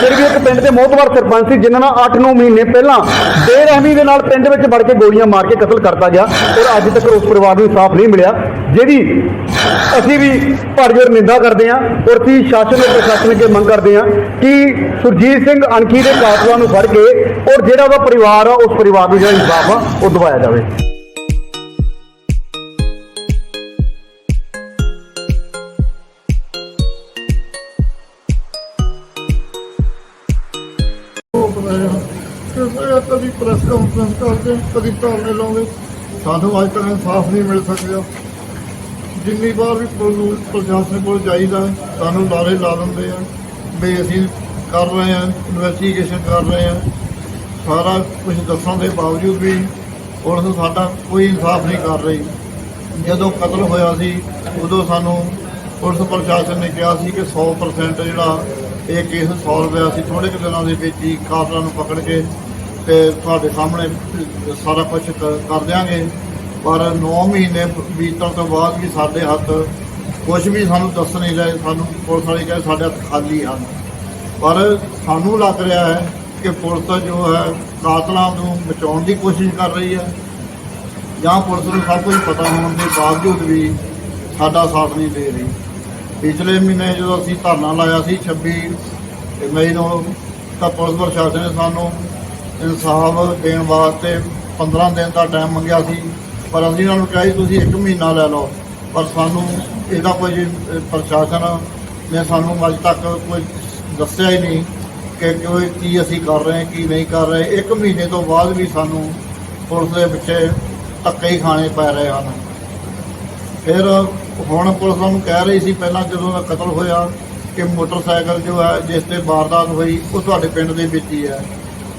ਫਿਰ ਵੀ ਇੱਕ ਪਿੰਡ ਦੇ ਮੋਹਤਵਰ ਸਰਪੰਚ ਸੀ, ਜਿਨ੍ਹਾਂ ਨਾਲ 8-9 ਮਹੀਨੇ ਪਹਿਲਾਂ ਬੇਰਹਿਮੀ ਦੇ ਨਾਲ ਪਿੰਡ ਵਿੱਚ ਵੜ ਕੇ ਗੋਲੀਆਂ ਮਾਰ ਕੇ ਕਤਲ ਕਰਤਾ ਗਿਆ ਔਰ ਅੱਜ ਤੱਕ ਉਸ ਪਰਿਵਾਰ ਨੂੰ ਇਨਸਾਫ ਨਹੀਂ ਮਿਲਿਆ, ਜਿਹਦੀ ਅਸੀਂ ਵੀ ਭਰਜੋਰ ਨਿੰਦਾ ਕਰਦੇ ਹਾਂ ਔਰ ਕੀ ਸ਼ਾਸਨ ਅਤੇ ਪ੍ਰਸ਼ਾਸਨ ਅੱਗੇ ਮੰਗ ਕਰਦੇ ਹਾਂ ਕਿ ਸੁਰਜੀਤ ਸਿੰਘ ਅਣਖੀ ਦੇ ਕਾਤਲਾਂ ਨੂੰ ਫੜ ਕੇ ਔਰ ਜਿਹੜਾ ਉਹਦਾ ਪਰਿਵਾਰ ਆ, ਉਸ ਪਰਿਵਾਰ ਨੂੰ ਜਿਹੜਾ ਇਨਸਾਫ ਆ, ਉਹ ਦਿਵਾਇਆ ਜਾਵੇ। ਕਦੀ ਪ੍ਰੈਸ ਕਾਨਫਰੰਸ ਕਰਦੇ ਕਦੀ ਧਰਨੇ ਲਾਉਂਦੇ। ਸਾਨੂੰ ਅੱਜ ਤੱਕ ਇਨਸਾਫ ਨਹੀਂ ਮਿਲ ਸਕਿਆ। ਜਿੰਨੀ ਵਾਰ ਵੀ ਪੁਲਿਸ ਪ੍ਰਸ਼ਾਸਨ ਕੋਲ ਜਾਈਦਾ ਸਾਨੂੰ ਲਾਰੇ ਲਾ ਦਿੰਦੇ ਆ ਵੀ ਅਸੀਂ ਕਰ ਰਹੇ ਹਾਂ ਇਨਵੈਸਟੀਗੇਸ਼ਨ ਕਰ ਰਹੇ ਹਾਂ। ਸਾਰਾ ਕੁਝ ਦੱਸਣ ਦੇ ਬਾਵਜੂਦ ਵੀ ਪੁਲਿਸ ਸਾਡਾ ਕੋਈ ਇਨਸਾਫ ਨਹੀਂ ਕਰ ਰਹੀ। ਜਦੋਂ ਕਤਲ ਹੋਇਆ ਸੀ, ਉਦੋਂ ਸਾਨੂੰ ਪੁਲਿਸ ਪ੍ਰਸ਼ਾਸਨ ਨੇ ਕਿਹਾ ਸੀ ਕਿ 100% ਜਿਹੜਾ ਇਹ ਕੇਸ ਸੋਲਵ ਹੋਇਆ ਸੀ ਥੋੜੇ ਕੁ ਦਿਨਾਂ ਦੇ ਵਿੱਚ ਹੀ ਕਾਤਲਾਂ ਨੂੰ ਪਕੜ ਕੇ ਤੇ ਤੁਹਾਡੇ ਸਾਹਮਣੇ ਸਾਰਾ ਕੁਝ ਕਰ ਦਿਆਂਗੇ। ਪਰ 9 ਮਹੀਨੇ ਬੀਤਣ ਤੋਂ ਬਾਅਦ ਵੀ ਸਾਡੇ ਹੱਥ ਕੁਝ ਵੀ ਸਾਨੂੰ ਦੱਸ ਨਹੀਂ ਰਹੇ, ਸਾਨੂੰ ਪੁਲਿਸ ਵਾਲੇ ਕਹਿੰਦੇ ਸਾਡੇ ਹੱਥ ਖਾਲੀ ਹਨ। ਪਰ ਸਾਨੂੰ ਲੱਗ ਰਿਹਾ ਹੈ ਕਿ ਪੁਲਿਸ ਜੋ ਹੈ ਕਾਤਲਾਂ ਨੂੰ ਬਚਾਉਣ ਦੀ ਕੋਸ਼ਿਸ਼ ਕਰ ਰਹੀ ਹੈ। ਜਾਂ ਪੁਲਿਸ ਨੂੰ ਸਭ ਕੁਝ ਪਤਾ ਹੋਣ ਦੇ ਬਾਵਜੂਦ ਵੀ ਸਾਡਾ ਸਾਥ ਨਹੀਂ ਦੇ ਰਹੀ। ਪਿਛਲੇ ਮਹੀਨੇ ਜਦੋਂ ਅਸੀਂ ਧਰਨਾ ਲਾਇਆ ਸੀ 26 ਮਈ ਨੂੰ ਤਾਂ ਪੁਲਿਸ ਪ੍ਰਸ਼ਾਸਨ ਨੇ ਸਾਨੂੰ ਇਨਸਾਫ ਦੇਣ ਵਾਸਤੇ 15 ਦਿਨ ਦਾ ਟਾਈਮ ਮੰਗਿਆ ਸੀ, ਪਰ ਅਸੀਂ ਉਹਨਾਂ ਨੂੰ ਕਿਹਾ ਸੀ ਤੁਸੀਂ 1 ਮਹੀਨਾ ਲੈ ਲਓ। ਪਰ ਸਾਨੂੰ ਇਹਦਾ ਕੋਈ ਪ੍ਰਸ਼ਾਸਨ ਨੇ ਸਾਨੂੰ ਅੱਜ ਤੱਕ ਕੋਈ ਦੱਸਿਆ ਹੀ ਨਹੀਂ ਕਿ ਕੋਈ ਕੀ ਅਸੀਂ ਕਰ ਰਹੇ, ਕੀ ਨਹੀਂ ਕਰ ਰਹੇ। 1 ਮਹੀਨੇ ਤੋਂ ਬਾਅਦ ਵੀ ਸਾਨੂੰ ਪੁਲਿਸ ਦੇ ਪਿੱਛੇ ਧੱਕੇ ਹੀ ਖਾਣੇ ਪੈ ਰਹੇ ਹਨ। ਫਿਰ ਹੁਣ ਪੁਲਿਸ ਨੂੰ ਕਹਿ ਰਹੀ ਸੀ ਪਹਿਲਾਂ ਜਦੋਂ ਦਾ ਕਤਲ ਹੋਇਆ ਕਿ ਮੋਟਰਸਾਈਕਲ ਜੋ ਹੈ, ਜਿਸ ਤੇ ਵਾਰਦਾਤ ਹੋਈ, ਉਹ ਤੁਹਾਡੇ ਪਿੰਡ ਦੇ ਵਿੱਚ ਹੀ ਹੈ।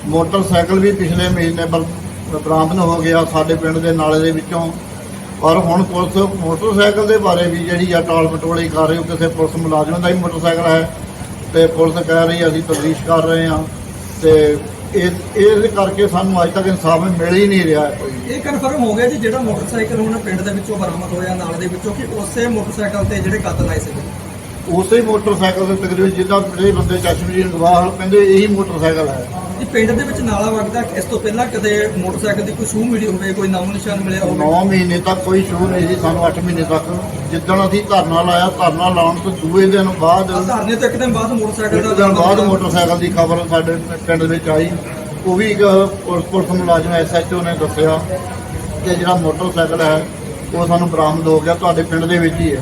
ਮੋਟਰਸਾਈਕਲ ਵੀ ਪਿਛਲੇ ਮਹੀਨੇ ਬਰ- ਬਰਾਮਦ ਹੋ ਗਿਆ ਸਾਡੇ ਪਿੰਡ ਦੇ ਨਾਲੇ ਦੇ ਵਿੱਚੋਂ। ਪਰ ਹੁਣ ਪੁਲਿਸ ਮੋਟਰਸਾਈਕਲ ਦੇ ਬਾਰੇ ਵੀ ਜਿਹੜੀ ਆ ਟਾਲ ਮਟੋਲੀ ਕਰ ਰਹੀ ਉਹ ਕਿਸੇ ਪੁਲਿਸ ਮੁਲਾਜ਼ਮ ਦਾ ਹੀ ਮੋਟਰਸਾਈਕਲ ਹੈ। ਤੇ ਪੁਲਿਸ ਕਹਿ ਰਹੀ ਅਸੀਂ ਤਫਤੀਸ਼ ਕਰ ਰਹੇ ਹਾਂ ਤੇ ਇਸ ਇਸ ਕਰਕੇ ਸਾਨੂੰ ਅੱਜ ਤੱਕ ਇਨਸਾਫ ਮਿਲ ਹੀ ਨਹੀਂ ਰਿਹਾ। ਕੋਈ ਇਹ ਕਨਫਰਮ ਹੋ ਗਿਆ ਜੀ ਜਿਹੜਾ ਮੋਟਰਸਾਈਕਲ ਹੁਣ ਪਿੰਡ ਦੇ ਵਿੱਚੋਂ ਬਰਾਮਦ ਹੋਇਆ ਨਾਲ ਦੇ ਵਿੱਚੋਂ ਕਿ ਉਸੇ ਮੋਟਰਸਾਈਕਲ ਤੇ ਜਿਹੜੇ ਕਤਲ ਆਏ ਸੀ ਉਸੇ ਹੀ ਮੋਟਰਸਾਈਕਲ ਦੇ ਤਕਰੀਬਨ ਜਿੱਦਾਂ ਜਿਹੜੇ ਬੰਦੇ ਚਸ਼ਮਦੀਨ ਗਵਾਹ ਕਹਿੰਦੇ ਇਹੀ ਮੋਟਰਸਾਈਕਲ ਹੈ। ਇਹ ਪਿੰਡ ਦੇ ਵਿੱਚ ਨਾਲਾ ਵਗਦਾ ਇਸ ਤੋਂ ਪਹਿਲਾਂ ਕਦੇ ਮੋਟਰਸਾਈਕਲ ਦੀ ਕੋਈ ਸੂਹ ਮਿਲੀ ਹੋਵੇ ਕੋਈ ਨਾਮੋ ਨਿਸ਼ਾਨ ਮਿਲਿਆ ਹੋਵੇ? 9 ਮਹੀਨੇ ਤੱਕ ਕੋਈ ਸ਼ੋਅ ਨਹੀਂ ਸੀ ਸਾਨੂੰ 8 ਮਹੀਨੇ ਤੱਕ। ਜਿੱਦਣ ਅਸੀਂ ਧਰਨਾ ਲਾਇਆ ਧਰਨਾ ਲਾਉਣ ਤੋਂ ਦੂਏ ਦਿਨ ਬਾਅਦ ਧਰਨੇ ਤੋਂ ਇੱਕ ਦਿਨ ਬਾਅਦ ਮੋਟਰਸਾਈਕਲ ਦਾ ਦਿਨ ਬਾਅਦ ਮੋਟਰਸਾਈਕਲ ਦੀ ਖਬਰ ਸਾਡੇ ਪਿੰਡ ਵਿੱਚ ਆਈ। ਉਹ ਵੀ ਇੱਕ ਪੁਲਿਸ ਪੁਲਿਸ ਮੁਲਾਜ਼ਮ ਐਸਐਚਓ ਨੇ ਦੱਸਿਆ ਕਿ ਜਿਹੜਾ ਮੋਟਰਸਾਈਕਲ ਹੈ ਉਹ ਸਾਨੂੰ ਬਰਾਮਦ ਹੋ ਗਿਆ ਤੁਹਾਡੇ ਪਿੰਡ ਦੇ ਵਿੱਚ ਹੀ ਹੈ।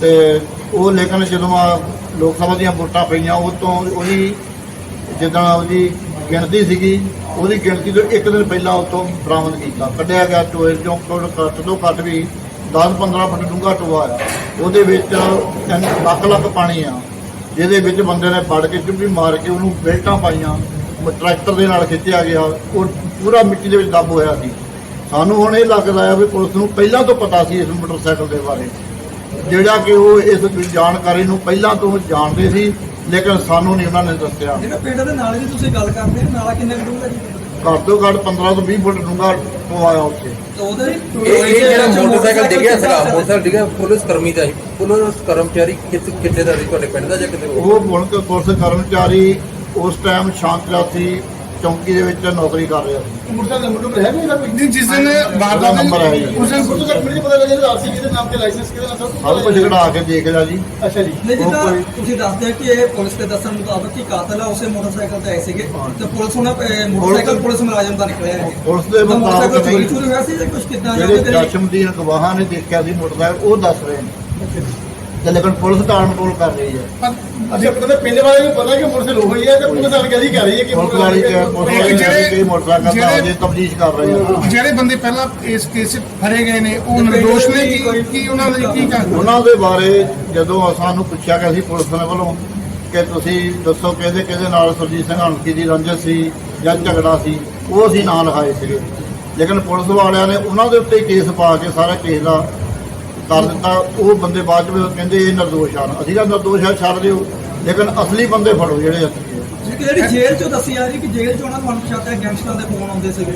ਤੇ ਉਹ ਲੇਕਿਨ ਜਦੋਂ ਆ ਲੋਕ ਸਭਾ ਦੀਆਂ ਵੋਟਾਂ ਪਈਆਂ ਉਹ ਤੋਂ ਉਹਦੀ ਜਿੱਦਾਂ ਉਹਦੀ ਗਿਣਤੀ ਸੀਗੀ, ਉਹਦੀ ਗਿਣਤੀ ਤੋਂ ਇੱਕ ਦਿਨ ਪਹਿਲਾਂ ਉਹ ਬਰਾਮਦ ਕੀਤਾ। ਕੱਢਿਆ ਗਿਆ ਟੋਏ ਚੋਂ, ਕੋਲ ਘੱਟ ਤੋਂ ਘੱਟ ਵੀ 10-15 ਫੁੱਟ ਡੂੰਘਾ ਟੋਆ ਆ ਉਹਦੇ ਵਿੱਚ ਤਿੰਨ ਲੱਖ ਲੱਖ ਪਾਣੀ ਆ, ਜਿਹਦੇ ਵਿੱਚ ਬੰਦੇ ਨੇ ਫੜ ਕੇ ਚੁੱਭੀ ਮਾਰ ਕੇ ਉਹਨੂੰ ਬੈਲਟਾਂ ਪਾਈਆਂ ਟਰੈਕਟਰ ਦੇ ਨਾਲ ਖਿੱਚਿਆ ਗਿਆ, ਉਹ ਪੂਰਾ ਮਿੱਟੀ ਦੇ ਵਿੱਚ ਦੱਬ ਹੋਇਆ ਸੀ। ਸਾਨੂੰ ਹੁਣ ਇਹ ਲੱਗਦਾ ਆ ਵੀ ਪੁਲਿਸ ਨੂੰ ਪਹਿਲਾਂ ਤੋਂ ਪਤਾ ਸੀ ਇਸ ਮੋਟਰਸਾਈਕਲ ਦੇ ਬਾਰੇ। ਜਿਹੜਾ ਕਿ ਉਹ ਇਸ ਜਾਣਕਾਰੀ ਨੂੰ ਪਹਿਲਾਂ ਤੋਂ ਜਾਣਦੇ ਸੀ ਲੇਕਿਨ ਸਾਨੂੰ ਨਹੀਂ ਉਹਨਾਂ ਨੇ ਦੱਸਿਆ। ਜਿਹੜਾ ਪਿੰਡ ਦੇ ਨਾਲੇ ਦੀ ਤੁਸੀਂ ਗੱਲ ਕਰਦੇ ਹੋ ਨਾਲਾ ਕਿੰਨੇ ਕੁ ਡੂੰਘਾ ਜੀ? ਘੱਟ ਤੋਂ ਘੱਟ 15 ਤੋਂ 20 ਫੁੱਟ ਡੂੰਘਾ ਟੋਆ ਆ ਉੱਥੇ। ਇਹ ਜਿਹੜਾ ਮੋਟਰਸਾਈਕਲ ਡਿੱਗਿਆ ਸੀਗਾ ਮੋਟਰਸਾਈਕਲ ਡਿੱਗਿਆ ਪੁਲਿਸ ਕਰਮੀ ਦਾ ਸੀ ਪੁਲਿਸ ਕਰਮਚਾਰੀ ਕਿੱਥੇ ਕਿੱਥੇ ਦਾ ਸੀ? ਤੁਹਾਡੇ ਪਿੰਡ ਦਾ ਜਾਂ ਕਿਤੇ ਹੋਰ? ਉਹ ਹੁਣ ਕੇ ਪੁਲਿਸ ਕਰਮਚਾਰੀ ਉਸ ਟਾਈਮ ਸ਼ਾਂਤਲਾ ਸੀ ਚੌਂਕੀ ਦੇ ਵਿੱਚ ਨੌਕਰੀ ਕਰ ਰਿਹਾ ਸੀ। ਮੋਟਰਸਾਈਕਲ ਨੰਬਰ ਹੈ ਨਹੀਂ ਨਹੀਂ ਜਿਸ ਦਿਨ ਵਾਰਦਾਤ ਉਹਦਾ ਨੰਬਰ ਹੈ ਜੀ। ਉਸ ਦਿਨ ਫੋਟੋ ਤੱਕ ਮੈਨੂੰ ਪਤਾ ਲੱਗਿਆ ਕਿ ਆਰਸੀ ਕਿਹਦੇ ਨਾਮ ਤੇ ਲਾਇਸੈਂਸ ਕਿਹਦੇ ਨਾਮ ਤੇ ਸਭ ਕੁਝ ਕਢਾ ਕੇ ਦੇਖ ਲਿਆ ਜੀ। ਅੱਛਾ ਜੀ। ਨਹੀਂ ਉਹ ਜਿੱਦਾਂ ਕੋਈ- ਤੁਸੀਂ ਦੱਸਦੇ ਕਿ ਇਹ ਪੁਲਿਸ ਦੇ ਦੱਸਣ ਮੁਤਾਬਕ ਕਿ ਕਾਤਲ ਆ ਉਸੇ ਮੋਟਰਸਾਈਕਲ ਤੇ ਆਏ ਸੀਗੇ। ਤੇ ਪੁਲਿਸ ਹੁਣ ਮੋਟਰਸਾਈਕਲ ਪੁਲਿਸ ਮੁਲਾਜ਼ਮ ਦਾ ਨਿਕਲਿਆ ਹੈ। ਪੁਲਿਸ ਦੇ ਤਾਂ ਮੁਤਾਬਕ ਚੋਰੀ ਨਹੀਂ। ਚੋਰੀ ਹੋਇਆ ਸੀ ਜਾਂ ਕੁਝ ਕਿੱਦਾਂ ਜਾਂ ਜਿਹੜੇ ਉਹਦੇ ਗਵਾਹਾਂ ਨੇ ਦੇਖਿਆ ਸੀ ਮੋਟਰਸਾਈਕਲ ਉਹ ਦੱਸ ਰਹੇ ਨੇ। ਤੇ ਲੇਕਿਨ ਪੁਲਿਸ ਤਾਂ ਅਨਕੋਲ ਕਰ ਰਹੀ ਹੈ। ਅਸੀਂ ਆਪਣੇ ਪਿੰਡ ਵਾਲੇ ਨੂੰ ਪਤਾ ਕਿ ਮੋਟਰਸਾਈਕਲ ਹੋਈ ਹੈ ਤੇ ਪੁਲਿਸ ਵਾਲੇ ਕਹਿੰਦੀ ਕਹਿ ਰਹੀ ਹੈ ਕਿ ਪੁਲਿਸ ਵਾਲੀ ਪੁਲਿਸ ਜਿਹੜੇ- ਕਿ ਮੋਟਰਸਾਈਕਲ ਦਾ ਅਜੇ ਤਬਦੀਸ਼ ਕਰ ਰਹੇ ਆ ਜਿਹੜੇ ਬੰਦੇ ਪਹਿਲਾਂ ਇਸ ਕੇਸ ਫੜੇ ਗਏ ਨੇ ਉਹ ਨਿਰਦੋਸ਼ ਨੇ ਕੀ ਕੀ ਉਹਨਾਂ ਦੇ ਕੀ ਕਰ ਉਹਨਾਂ ਦੇ ਬਾਰੇ ਜਦੋਂ ਸਾਨੂੰ ਪੁੱਛਿਆ ਗਿਆ ਸੀ ਪੁਲਿਸ ਨੇ ਵੱਲੋਂ ਕਿ ਤੁਸੀਂ ਦੱਸੋ ਕਿਹਦੇ ਕਿਹਦੇ ਨਾਲ ਸਰਜੀਤ ਸਿੰਘ ਹਣਕੀ ਦੀ ਰੰਜਿਸ਼ ਸੀ ਜਾਂ ਝਗੜਾ ਸੀ ਉਹ ਅਸੀਂ ਨਾਂ ਲਿਖਾਏ ਸੀਗੇ। ਲੇਕਿਨ ਪੁਲਿਸ ਵਾਲਿਆਂ ਨੇ ਉਹਨਾਂ ਦੇ ਉੱਤੇ ਕੇਸ ਪਾ ਕੇ ਸਾਰਾ ਕੇਸ ਦਾ ਕਰ ਦਿੱਤਾ ਉਹ ਬੰਦੇ ਬਾਅਦ ਵਿੱਚ ਕਹਿੰਦੇ ਇਹ ਨਿਰਦੋਸ਼ ਹਨ ਅਸੀਂ ਕਿਹਾ ਨਿਰਦੋਸ਼ ਆ ਛੱਡ ਦਿਓ। ਲੇਕਿਨ ਅਸਲੀ ਬੰਦੇ ਫੜੋ ਜਿਹੜੇ। ਜਿਹੜੀ ਜੇਲ੍ਹ ਚੋਂ ਦੱਸੀ ਜਾ ਰਹੀ ਕਿ ਜੇਲ੍ਹ ਚੋਂ ਉਹਨਾਂ ਨੂੰ ਅਣਪਛਾਤੇ ਗੈਂਗਸਟਰਾਂ ਦੇ ਫੋਨ ਆਉਂਦੇ ਸੀਗੇ?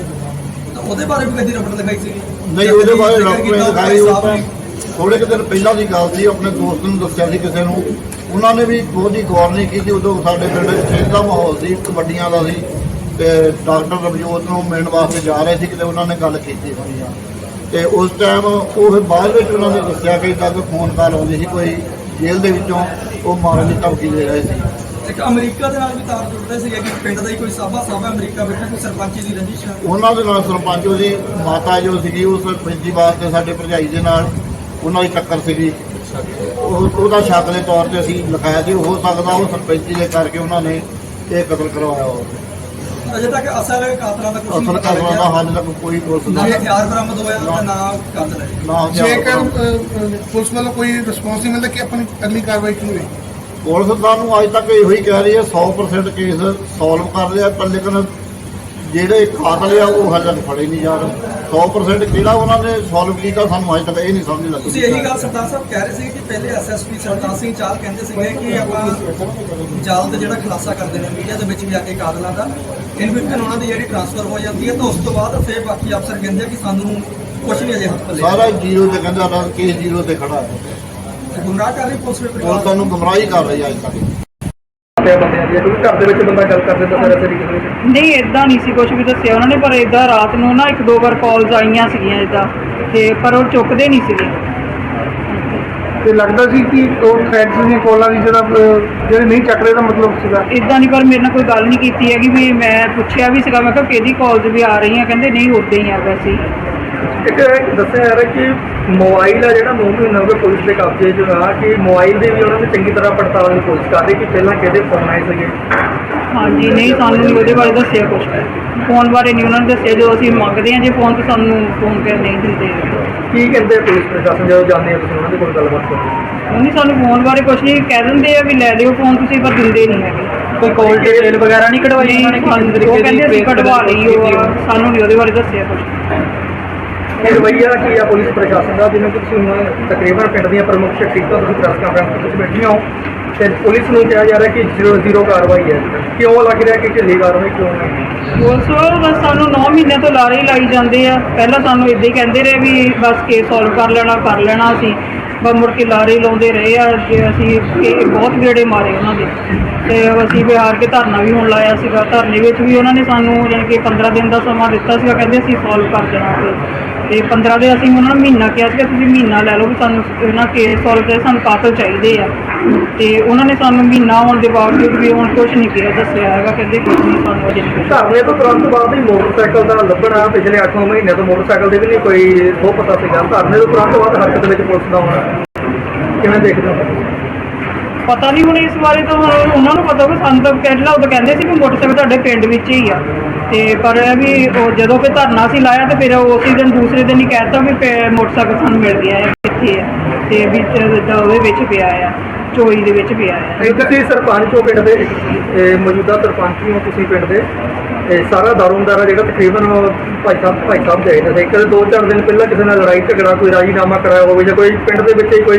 ਤਾਂ ਉਹਦੇ ਬਾਰੇ ਵੀ ਕਦੀ ਰਪਟ ਲਗਾਈ ਸੀਗੀ? ਨਹੀਂ ਉਹਦੇ ਬਾਰੇ ਨੇ ਦਿਖਾਈ ਉਹ ਤਾਂ। ਥੋੜੇ ਕੁ ਦਿਨ ਪਹਿਲਾਂ ਦੀ ਗੱਲ ਸੀ ਆਪਣੇ ਦੋਸਤ ਨੂੰ ਦੱਸਿਆ ਸੀ ਕਿਸੇ ਨੂੰ। ਉਹਨਾਂ ਨੇ ਵੀ ਬਹੁਤੀ ਗੌਰ ਨਹੀਂ ਕੀਤੀ ਉਦੋਂ ਸਾਡੇ ਪਿੰਡ ਖੇਡ ਦਾ ਮਾਹੌਲ ਸੀ ਕਬੱਡੀਆਂ ਦਾ ਸੀ। ਤੇ ਡਾਕਟਰ ਰਵਜੋਤ ਨੂੰ ਮਿਲਣ ਵਾਸਤੇ ਜਾ ਰਹੇ ਸੀ ਕਿਤੇ ਉਹਨਾਂ ਨੇ ਗੱਲ ਕੀਤੀ ਹੋਣੀ ਆ। ਤੇ ਉਸ ਟਾਈਮ ਉਹ ਫਿਰ ਬਾਅਦ ਵਿੱਚ ਉਹਨਾਂ ਨੇ ਦੱਸਿਆ ਕਿ ਕੋਈ ਫੋਨ ਕਾਲ ਆਉਂਦੀ ਸੀ ਕੋਈ ਜੇਲ੍ਹ ਦੇ ਵਿੱਚੋਂ ਉਹ ਮਾਰਨ ਦੀ ਧਮਕੀ ਦੇ ਰਹੇ ਸੀ। ਇੱਕ ਅਮਰੀਕਾ ਦੇ ਨਾਲ ਵੀ ਤਾਰ ਜੁੜਦੇ ਸੀਗੇ ਕਿ ਪਿੰਡ ਦਾ ਹੀ ਕੋਈ ਸਾਬਾ ਸਾਬਾ ਅਮਰੀਕਾ ਬੈਠਾ ਕੋਈ ਸਰਪੰਚੀ ਦੀ ਰੰਜਿਸ਼ ਉਹਨਾਂ ਦੇ ਨਾਲ ਸਰਪੰਚ ਉਹਦੀ ਮਾਤਾ ਜੋ ਸੀਗੀ ਉਸ ਸਰਪੰਚੀ ਵਾਸਤੇ ਸਾਡੇ ਭਰਜਾਈ ਦੇ ਨਾਲ ਉਹਨਾਂ ਦੀ ਟੱਕਰ ਸੀਗੀ। ਉਹ ਉਹਦਾ ਸ਼ੱਕ ਦੇ ਤੌਰ ਤੇ ਅਸੀਂ ਲਿਖਾਇਆ ਸੀ ਹੋ ਸਕਦਾ ਉਹ ਸਰਪੰਚੀ ਦੇ ਕਰਕੇ ਉਹਨਾਂ ਨੇ ਇਹ ਕਤਲ ਕਰਵਾਇਆ ਹੋਵੇ। ਅਜੇ ਤੱਕ ਅਸਲ ਕਾਤਲਾਂ ਦਾ ਕੁਝ ਅਸਲ ਦਾ ਹਾਲੇ ਤੱਕ ਕੋਈ ਪੁਲਿਸ ਨਾ ਹਥਿਆਰ ਬਰਾਮਦ ਹੋਇਆ ਤੇ ਨਾ। ਕਾਤਲ ਹੈ ਨਾ ਜੇਕਰ ਪੁਲਿਸ ਵੱਲੋਂ ਕੋਈ ਰਿਸਪੌਂਸ ਨਹੀਂ ਮਿਲਦਾ ਕਿ ਆਪਣੀ ਅਗਲੀ ਕਾਰਵਾਈ ਕੀ ਹੋਈ? ਪੁਲਿਸ ਸਾਨੂੰ ਅੱਜ ਤੱਕ ਇਹੋ ਹੀ ਕਹਿ ਰਹੀ ਹੈ 100% ਕੇਸ ਸੋਲਵ ਕਰ ਲਿਆ ਪਰ ਲੇਕਿਨ ਜਿਹੜੇ ਕਾਤਲ ਆ ਉਹ ਤੱਕ ਫੜੇ ਨਹੀਂ ਜਾ ਰਹੇ। 100% ਕਿਹੜਾ ਉਹਨਾਂ ਨੇ ਸੋਲਵ ਕੀਤਾ ਸਾਨੂੰ ਅੱਜ ਤੱਕ ਇਹ ਨਹੀਂ ਸਮਝ ਲੱਗੀ। ਤੁਸੀਂ ਇਹੀ ਗੱਲ ਸਰਦਾਰ ਸਾਹਿਬ ਕਹਿ ਰਹੇ ਸੀ ਕਿ ਪਹਿਲੇ ਐਸਐਸਪੀ ਸਰਦਾਰ ਸਿੰਘ ਚਾਲ ਕਹਿੰਦੇ ਸੀਗੇ ਕਿ ਆਪਾਂ ਜਾਲ ਤੇ ਜਿਹੜਾ ਖੁਲਾਸਾ ਕਰਦੇ ਨੇ ਮੀਡੀਆ ਦੇ ਵਿੱਚ ਵੀ ਆ ਕੇ ਕਾਤਲਾਂ ਦਾ ਇਨ ਬਿਟਵੀਨ ਉਹਨਾਂ ਦੀ ਜਿਹੜੀ ਟ੍ਰਾਂਸਫਰ ਹੋ ਜਾਂਦੀ ਹੈ ਤਾਂ ਉਸ ਤੋਂ ਬਾਅਦ ਫਿਰ ਬਾਕੀ ਅਫਸਰ ਕਹਿੰਦੇ ਕਿ ਸਾਨੂੰ ਕੁਝ ਨਹੀਂ ਅਜੇ ਹੱਥ ਪੱਲੇ। ਸਾਰਾ ਜ਼ੀਰੋ ਤੇ ਕਹਿੰਦਾ ਕੇਸ ਜ਼ੀਰੋ ਤੇ ਖੜਾ ਹੈ। ਗੁੰਮਰਾਹ ਕਰ ਰਹੀ ਪੁਲਿਸ ਵੀ ਪਰਿਵਾਰ ਸਾਨੂੰ ਗੁੰਮਰਾਹੀ ਕਰ ਰਹੀ ਹੈ ਅੱਜ ਤੱਕ। ਤੇ ਬੰਦਿਆਂ ਦੀ ਕਿਉਂਕਿ ਘਰ ਦੇ ਵਿੱਚ ਬੰਦਾ ਗੱਲ ਕਰਦੇ ਤਾਂ ਫਿਰ ਤਰੀਕੇ ਨਾਲ ਨਹੀਂ ਇਦਾਂ ਨਹੀਂ ਸੀ ਕੁਝ ਵੀ ਦੱਸਿਆ ਉਹਨਾਂ ਨੇ ਪਰ ਇਦਾਂ ਰਾਤ ਨੂੰ ਨਾ ਇੱਕ ਦੋ ਵਾਰ ਕਾਲਸ ਆਈਆਂ ਸੀਗੀਆਂ ਇਦਾਂ ਤੇ ਪਰ ਉਹ ਚੁੱਕਦੇ ਨਹੀਂ ਸੀਗੇ। ਤੇ ਲੱਗਦਾ ਸੀ ਕਿ ਉਹ ਥ੍ਰੈਡਸ ਦੀਆਂ ਕੋਲਾਂ ਦੀ ਜਿਹੜਾ ਜਿਹੜੇ ਨਹੀਂ ਚੱਕ ਰਹੇ ਦਾ ਮਤਲਬ ਸੀਗਾ। ਇਦਾਂ ਨਹੀਂ ਪਰ ਮੇਰੇ ਨਾਲ ਕੋਈ ਗੱਲ ਨਹੀਂ ਕੀਤੀ ਹੈਗੀ ਵੀ ਮੈਂ ਪੁੱਛਿਆ ਵੀ ਸੀਗਾ ਮੈਂ ਕਿਹਾ ਕਿਹਦੀ ਕਾਲਸ ਵੀ ਆ ਰਹੀਆਂ ਕਹਿੰਦੇ ਨਹੀਂ ਉਦਾਂ ਹੀ ਆ ਵੈਸੇ ਹੀ। ਇੱਕ ਦੱਸਿਆ ਜਾ ਰਿਹਾ ਕਿ ਮੋਬਾਈਲ ਆ ਜਿਹੜਾ ਨੌ ਹੋ ਗਏ ਪੁਲਿਸ ਦੇ ਕਬਜ਼ੇ 'ਚ ਆ ਕਿ ਮੋਬਾਈਲ ਦੇ ਵੀ ਉਹਨਾਂ ਨੇ ਚੰਗੀ ਤਰ੍ਹਾਂ ਪੜਤਾਲ ਦੀ ਕੋਸ਼ਿਸ਼ ਕਰ ਰਹੀ ਕਿ ਪਹਿਲਾਂ ਕਿਹਦੇ ਫੋਨ ਆਏ ਸੀਗੇ। ਹਾਂਜੀ ਨਹੀਂ ਸਾਨੂੰ ਉਹਦੇ ਬਾਰੇ ਦੱਸਿਆ ਕੁਝ ਫੋਨ ਬਾਰੇ ਨਹੀਂ ਉਹਨਾਂ ਨੇ ਦੱਸਿਆ ਜਦੋਂ ਅਸੀਂ ਮੰਗਦੇ ਹਾਂ ਜੇ ਫੋਨ ਤੇ ਸਾਨੂੰ ਫੋਨ ਕਰ ਨਹੀਂ ਦਿੰਦੇ। ਕੀ ਕਹਿੰਦੇ ਪੁਲਿਸ ਪ੍ਰਸ਼ਾਸਨ ਜਦੋਂ ਜਾਂਦੇ ਆ ਤੁਸੀਂ ਉਹਨਾਂ ਦੇ ਕੋਲ ਗੱਲਬਾਤ ਕਰਦੇ ਉਹ ਨਹੀਂ ਸਾਨੂੰ ਫੋਨ ਬਾਰੇ ਕੁਝ ਨਹੀਂ ਕਹਿ ਦਿੰਦੇ ਆ ਵੀ ਲੈ ਲਿਓ ਫੋਨ ਤੁਸੀਂ ਪਰ ਦਿੰਦੇ ਨਹੀਂ ਹੈਗੇ। ਕੋਈ ਕਾਲ ਡਿਟੇਲ ਵਗੈਰਾ ਨਹੀਂ ਕਢਵਾਈ ਨਹੀਂ ਸਾਨੂੰ- ਉਹ ਕਹਿੰਦੇ ਅਸੀਂ ਕਢਵਾ ਲਈ ਉਹ ਸਾਨੂੰ ਨਹੀਂ ਉਹਦੇ ਬਾਰੇ ਦੱਸਿਆ ਕੁਝ ਇਹ ਰਵਈਆ ਕੀ ਆ ਪੁਲਿਸ ਪ੍ਰਸ਼ਾਸਨ ਦਾ? ਜਿਵੇਂ ਕਿ ਤੁਸੀਂ ਹੁਣ ਤਕਰੀਬਨ ਪਿੰਡ ਦੀਆਂ ਪ੍ਰਮੁੱਖ ਸ਼ਖਸੀਅਤਾਂ ਤੁਸੀਂ ਪ੍ਰੈਸ ਕਾਨਫਰੰਸ ਵਿੱਚ ਬੈਠੀਆਂ ਹੋ, ਤੇ ਪੁਲਿਸ ਨੂੰ ਕਿਹਾ ਜਾ ਰਿਹਾ ਕਿ ਜ਼ੀਰੋ ਜ਼ੀਰੋ ਕਾਰਵਾਈ ਹੈ। ਕਿਉਂ ਲੱਗ ਰਿਹਾ ਕਿ ਢਿੱਲੀ ਕਾਰਵਾਈ ਕਿਉਂ ਨਹੀਂ? ਪੁਲਿਸ ਵਾਲੇ ਬਸ ਸਾਨੂੰ 9 ਮਹੀਨਿਆਂ ਤੋਂ ਲਾਰੇ ਹੀ ਲਾਈ ਜਾਂਦੇ ਆ। ਪਹਿਲਾਂ ਸਾਨੂੰ ਇਦਾਂ ਹੀ ਕਹਿੰਦੇ ਰਹੇ ਵੀ ਬਸ ਕੇਸ ਸੋਲਵ ਕਰ ਲੈਣਾ ਕਰ ਲੈਣਾ ਅਸੀਂ। ਬਸ ਮੁੜ ਕੇ ਲਾਰੇ ਲਾਉਂਦੇ ਰਹੇ ਆ, ਜੇ ਅਸੀਂ ਇਹ ਬਹੁਤ ਗੇੜੇ ਮਾਰੇ ਉਹਨਾਂ ਦੇ। ਤੇ ਅਸੀਂ ਬਿਹਾਰ ਕੇ ਧਰਨਾ ਵੀ ਹੁਣ ਲਾਇਆ ਸੀਗਾ। ਧਰਨੇ ਵਿੱਚ ਵੀ ਉਹਨਾਂ ਨੇ ਸਾਨੂੰ ਜਾਣੀ ਕਿ 15 ਦਿਨ ਦਾ ਸਮਾਂ ਦਿੱਤਾ ਸੀਗਾ। ਕਹਿੰਦੇ ਅਸੀਂ ਸੋਲਵ ਕਰ ਦੇਣਾ। ਤੇ ਤੇ 15 ਦੇ ਅਸੀਂ ਉਹਨਾਂ ਨੂੰ ਮਹੀਨਾ ਕਿਹਾ ਸੀਗਾ ਤੁਸੀਂ ਮਹੀਨਾ ਲੈ ਲਓ ਵੀ ਸਾਨੂੰ ਇਹਨਾਂ ਕੇਸ ਸੋਲਵ ਤੇ ਸਾਨੂੰ ਕਾਤਲ ਚਾਹੀਦੇ ਆ। ਤੇ ਉਹਨਾਂ ਨੇ ਸਾਨੂੰ ਮਹੀਨਾ ਹੋਣ ਦੇ ਬਾਵਜੂਦ ਵੀ ਹੁਣ ਕੁਝ ਨਹੀਂ ਕਿਹਾ ਦੱਸਿਆ ਹੈਗਾ ਕਹਿੰਦੇ ਕੁਝ ਨਹੀਂ ਸਾਨੂੰ ਅਜੇ ਨਹੀਂ ਕੁਛ ਧਰਨੇ ਤੋਂ ਤੁਰੰਤ ਬਾਅਦ ਹੀ ਮੋਟਰਸਾਈਕਲ ਦਾ ਲੱਭਣਾ ਪਿਛਲੇ 8 ਮਹੀਨੇ ਤੋਂ ਮੋਟਰਸਾਈਕਲ ਦੇ ਵੀ ਨਹੀਂ ਕੋਈ ਹੋ ਪਤਾ ਸੀਗਾ। ਧਰਨੇ ਤੋਂ ਤੁਰੰਤ ਬਾਅਦ ਹਰਕਤ ਵਿੱਚ ਪੁਲਿਸ ਦਾ ਆਉਣਾ। ਕਿਵੇਂ ਦੇਖਦੇ ਹੋ? ਪਤਾ ਨਹੀਂ ਹੁਣ ਇਸ ਬਾਰੇ ਤਾਂ ਹੁਣ ਉਹਨਾਂ ਨੂੰ ਪਤਾ ਹੋਵੇ ਸਾਨੂੰ ਤਾਂ ਪਹਿਲਾਂ ਉਹ ਤਾਂ ਕਹਿੰਦੇ ਸੀ ਵੀ ਮੋਟਰਸਾਈਕਲ ਤੁਹਾਡੇ ਪਿੰਡ ਵਿੱਚ ਹੀ ਆ। ਤੇ ਪਰ ਇਹ ਵੀ ਉਹ ਜਦੋਂ ਫਿਰ ਧਰਨਾ ਸੀ ਲਾਇਆ ਤੇ ਫਿਰ ਉਸੇ ਦਿਨ ਦੂਸਰੇ ਦਿਨ ਹੀ ਕਹਿਤਾ ਵੀ ਪੈ- ਮੋਟਰਸਾਈਕਲ ਸਾਨੂੰ ਮਿਲ ਗਿਆ ਹੈ ਕਿੱਥੇ ਆ ਤੇ ਵਿੱਚ ਜਿੱਦਾਂ ਉਹਦੇ ਵਿੱਚ ਪਿਆ ਆ ਚੋਈ ਦੇ ਵਿੱਚ ਪਿਆ ਆ। ਇਹ ਤੁਸੀਂ ਸਰਪੰਚ ਹੋ ਪਿੰਡ ਦੇ, ਇਹ ਮੌਜੂਦਾ ਸਰਪੰਚ ਵੀ ਹੋ ਤੁਸੀਂ ਪਿੰਡ ਦੇ। ਇਹ ਸਾਰਾ ਦਾਰੂਮਦਾਰਾ ਜਿਹੜਾ ਤਕਰੀਬਨ ਉਹ ਭਾਈ ਸਾਹਿਬ ਭਾਈ ਸਾਹਿਬ ਦੇ ਨੇ। ਇੱਕ ਦੋ ਚਾਰ ਦਿਨ ਪਹਿਲਾਂ ਕਿਸੇ ਨਾਲ ਲੜਾਈ ਝਗੜਾ, ਕੋਈ ਰਾਜੀਨਾਮਾ ਕਰਾਇਆ ਹੋਵੇ ਜਾਂ ਕੋਈ ਪਿੰਡ ਦੇ ਵਿੱਚ ਹੀ ਕੋਈ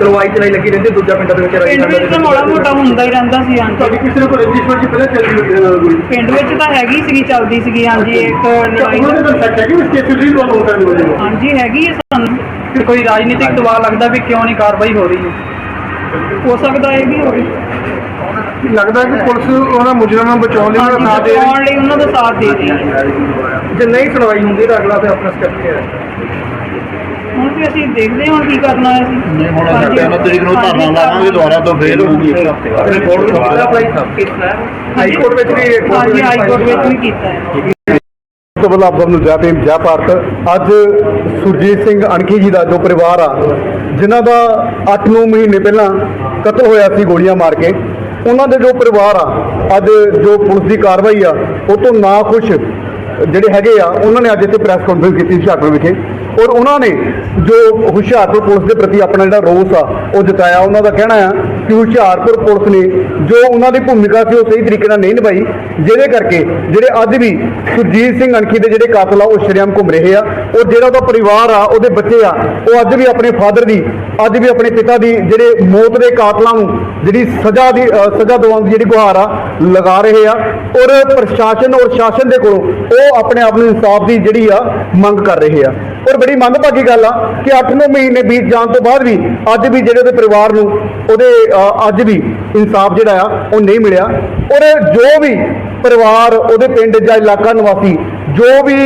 ਚਲਵਾਈ ਚਲਾਈ ਲੱਗੀ ਰਹਿੰਦੀ ਦੂਜਾ ਪਿੰਡ ਦੇ ਵਿੱਚ ਪਿੰਡ ਰਾਜੀਨਾਮਾ ਵਿੱਚ ਤਾਂ ਮਾੜਾ ਮੋਟਾ ਹੁੰਦਾ ਹੀ ਰਹਿੰਦਾ ਸੀ ਹਾਂਜੀ। ਕਿਸੇ ਨੂੰ ਕੋਈ ਰਜਿਸਟਰ ਜੀ ਪਹਿਲਾਂ ਚੱਲੀ ਪਿੰਡ ਵਿੱਚ ਤਾਂ ਹੈਗੀ ਸੀਗੀ ਚੱਲਦੀ ਸੀਗੀ ਹਾਂਜੀ ਇੱਕ ਲੜਾਈ ਸੱਚ ਹੈ ਕਿ ਉਸ ਕੇਸ ਵਿੱਚ ਤੁਹਾਨੂੰ ਹੋਤਾ ਨਹੀਂ ਹਾਂਜੀ ਹੈਗੀ ਹੈ ਸਾਨੂੰ। ਕਿ ਕੋਈ ਰਾਜਨੀਤਿਕ ਦਬਾਅ ਲੱਗਦਾ ਵੀ ਕਿਉਂ ਨਹੀਂ ਕਾਰਵਾਈ ਹੋ ਰਹੀ? ਹੋ ਸਕਦਾ ਇਹ ਵੀ ਹੋਵੇ। ਲੱਗਦਾ ਕਿ ਪੁਲਿਸ ਉਹਨਾਂ ਮੁਜਰਮਾਂ ਨੂੰ ਬਚਾਉਣ ਲਈ ਦੇ ਰਹੀ। ਲਈ ਉਹਨਾਂ ਦਾ ਸਾਥ ਦੇ ਰਹੀ। ਹੈ ਜੇ ਨਹੀਂ ਸੁਣਵਾਈ ਹੁੰਦੀ ਤਾਂ ਅਗਲਾ ਤੇ ਆਪਣਾ ਸਟੈਪ ਕੀ ਹੈ। ਹੁਣ ਵੀ ਅਸੀਂ ਦੇਖਦੇ ਹਾਂ ਕੀ ਕਰਨਾ ਹੈ। ਅਸੀਂ ਨਹੀਂ ਹੁਣ ਸਾਡੇ ਨਾਲ ਤਰੀਕ ਨੂੰ ਧਰਨਾ ਲਾਵਾਂਗੇ ਦੁਬਾਰਾ ਤੋਂ ਫੇਰ ਹੋਊਗੀ। ਇੱਕ ਹਫ਼ਤੇ ਬਾਅਦ। ਕੀਤਾ ਅਪਲਾਈ ਹਾਈ ਕੋਰਟ ਵਿੱਚ ਵੀ ਹਾਂਜੀ ਹਾਈ ਕੋਰਟ ਵਿੱਚ ਵੀ ਕੀਤਾ ਹੈ। ਤੋਂ ਵੱਲੋਂ ਆਪ ਸਭ ਨੂੰ ਜੈ ਭੀਮ ਜੈ ਭਾਰਤ। ਅੱਜ ਸੁਰਜੀਤ ਸਿੰਘ ਅਣਖੀ ਜੀ ਦਾ ਜੋ ਪਰਿਵਾਰ ਆ ਜਿਨ੍ਹਾਂ ਦਾ 8-9 ਮਹੀਨੇ ਪਹਿਲਾਂ ਕਤਲ ਹੋਇਆ ਸੀ ਗੋਲੀਆਂ ਮਾਰ ਕੇ ਉਹਨਾਂ ਦੇ ਜੋ ਪਰਿਵਾਰ ਆ ਅੱਜ ਜੋ ਪੁਲਿਸ ਦੀ ਕਾਰਵਾਈ ਆ ਉਹ ਤੋਂ ਨਾ ਖੁਸ਼ ਜਿਹੜੇ ਹੈਗੇ ਆ ਉਹਨਾਂ ਨੇ ਅੱਜ ਇੱਥੇ ਪ੍ਰੈਸ ਕਾਨਫਰੰਸ ਕੀਤੀ ਹੁਸ਼ਿਆਰਪੁਰ ਵਿਖੇ। ਔਰ ਉਹਨਾਂ ਨੇ ਜੋ ਹੁਸ਼ਿਆਰਪੁਰ ਪੁਲਿਸ ਦੇ ਪ੍ਰਤੀ ਆਪਣਾ ਜਿਹੜਾ ਰੋਸ ਆ, ਉਹ ਜਤਾਇਆ। ਉਹਨਾਂ ਦਾ ਕਹਿਣਾ ਆ ਕਿ ਹੁਸ਼ਿਆਰਪੁਰ ਪੁਲਿਸ ਨੇ ਜੋ ਉਹਨਾਂ ਦੀ ਭੂਮਿਕਾ ਸੀ, ਉਹ ਸਹੀ ਤਰੀਕੇ ਨਾਲ ਨਹੀਂ ਨਿਭਾਈ। ਜਿਹਦੇ ਕਰਕੇ ਜਿਹੜੇ ਅੱਜ ਵੀ ਸੁਰਜੀਤ ਸਿੰਘ ਅਣਖੀ ਦੇ ਜਿਹੜੇ ਕਾਤਲ ਆ, ਉਹ ਸ਼ਰੇਆਮ ਘੁੰਮ ਰਹੇ ਆ। ਔਰ ਜਿਹੜਾ ਉਹਦਾ ਪਰਿਵਾਰ ਆ, ਉਹਦੇ ਬੱਚੇ ਆ, ਉਹ ਅੱਜ ਵੀ ਆਪਣੇ ਫਾਦਰ ਦੀ, ਅੱਜ ਵੀ ਆਪਣੇ ਪਿਤਾ ਦੀ ਜਿਹੜੇ ਮੌਤ ਦੇ ਕਾਤਲਾਂ ਨੂੰ ਜਿਹੜੀ ਸਜ਼ਾ ਦੀ ਸਜ਼ਾ ਦਿਵਾਉਣ ਦੀ ਜਿਹੜੀ ਗੁਹਾਰ ਆ, ਲਗਾ ਰਹੇ ਆ। ਔਰ ਪ੍ਰਸ਼ਾਸਨ ਔਰ ਸ਼ਾਸਨ ਦੇ ਕੋਲੋਂ ਉਹ ਆਪਣੇ ਆਪ ਨੂੰ ਇਨਸਾਫ ਦੀ ਜਿਹੜੀ ਆ, ਮੰਗ ਕਰ ਰਹੇ ਆ। ਔਰ ਬੜੀ ਮੰਦਭਾਗੀ ਗੱਲ ਆ ਕਿ 8-9 ਮਹੀਨੇ ਬੀਤ ਜਾਣ ਤੋਂ ਬਾਅਦ ਵੀ ਅੱਜ ਵੀ ਜਿਹੜੇ ਉਹਦੇ ਪਰਿਵਾਰ ਨੂੰ ਉਹਦੇ ਅੱਜ ਵੀ ਇਨਸਾਫ ਜਿਹੜਾ ਆ ਉਹ ਨਹੀਂ ਮਿਲਿਆ। ਔਰ ਜੋ ਵੀ ਪਰਿਵਾਰ ਉਹਦੇ ਪਿੰਡ ਜਾਂ ਇਲਾਕਾ ਨਿਵਾਸੀ, ਜੋ ਵੀ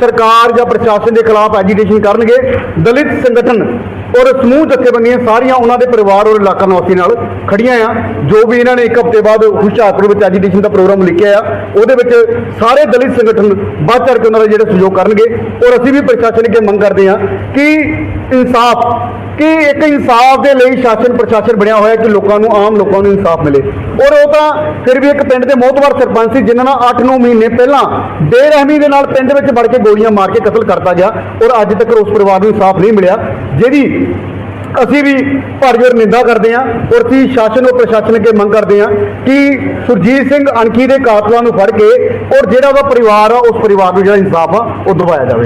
ਸਰਕਾਰ ਜਾਂ ਪ੍ਰਸ਼ਾਸਨ ਦੇ ਖਿਲਾਫ ਐਜੀਟੇਸ਼ਨ ਕਰਨਗੇ, ਦਲਿਤ ਸੰਗਠਨ ਔਰ ਸਮੂਹ ਜਥੇਬੰਦੀਆਂ ਸਾਰੀਆਂ ਉਹਨਾਂ ਦੇ ਪਰਿਵਾਰ ਔਰ ਇਲਾਕਾ ਨਿਵਾਸੀ ਨਾਲ ਖੜੀਆਂ ਆ। ਜੋ ਵੀ ਇਹਨਾਂ ਨੇ ਇੱਕ ਹਫ਼ਤੇ ਬਾਅਦ ਹੁਸ਼ਿਆਰਪੁਰ ਵਿੱਚ ਐਜੀਟੇਸ਼ਨ ਦਾ ਪ੍ਰੋਗਰਾਮ ਲਿਖਿਆ ਆ, ਉਹਦੇ ਵਿੱਚ ਸਾਰੇ ਦਲਿਤ ਸੰਗਠਨ ਵੱਧ ਚੜ੍ਹ ਕੇ ਉਹਨਾਂ ਦਾ ਜਿਹੜਾ ਸਹਿਯੋਗ ਕਰਨਗੇ। ਔਰ ਅਸੀਂ ਵੀ ਪ੍ਰਸ਼ਾਸਨ ਅੱਗੇ ਮੰਗ ਕਰਦੇ ਹਾਂ ਕਿ ਇਨਸਾਫ, ਕਿ ਇੱਕ ਇਨਸਾਫ ਦੇ ਲਈ ਸ਼ਾਸਨ ਪ੍ਰਸ਼ਾਸਨ ਬਣਿਆ ਹੋਇਆ ਕਿ ਲੋਕਾਂ ਨੂੰ ਆਮ ਲੋਕਾਂ ਨੂੰ ਇਨਸਾਫ ਮਿਲੇ। ਔਰ ਉਹ ਤਾਂ ਫਿਰ ਵੀ ਇੱਕ ਪਿੰਡ ਦੇ ਮੋਹਤਵਾਰ ਸਰਪੰਚ ਸੀ, ਜਿਨ੍ਹਾਂ ਨਾਲ 8-9 ਮਹੀਨੇ ਪਹਿਲਾਂ ਬੇਰਹਿਮੀ ਦੇ ਨਾਲ ਪਿੰਡ ਵਿੱਚ ਵੜ ਕੇ ਗੋਲੀਆਂ ਮਾਰ ਕੇ ਕਤਲ ਕਰਤਾ ਗਿਆ। ਔਰ ਅੱਜ ਤੱਕ ਉਸ ਪਰਿਵਾਰ ਨੂੰ ਇਨਸਾਫ ਨਹੀਂ ਮਿਲਿਆ ਜਿਹਦੀ ਅਸੀਂ ਵੀ ਭਾਰੀ ਭਰਜੋਰ ਨਿੰਦਾ ਕਰਦੇ ਹਾਂ ਔਰ ਅਸੀਂ ਸ਼ਾਸਨ ਔਰ ਪ੍ਰਸ਼ਾਸਨ ਅੱਗੇ ਮੰਗ ਕਰਦੇ ਹਾਂ ਕਿ ਸੁਰਜੀਤ ਸਿੰਘ ਅਣਖੀ ਦੇ ਕਾਤਲਾਂ ਨੂੰ ਫੜ ਕੇ ਔਰ ਜਿਹੜਾ ਉਹਦਾ ਪਰਿਵਾਰ ਆ, ਉਸ ਪਰਿਵਾਰ ਨੂੰ ਜਿਹੜਾ ਇਨਸਾਫ ਆ, ਉਹ ਦਿਵਾਇਆ ਜਾਵੇ।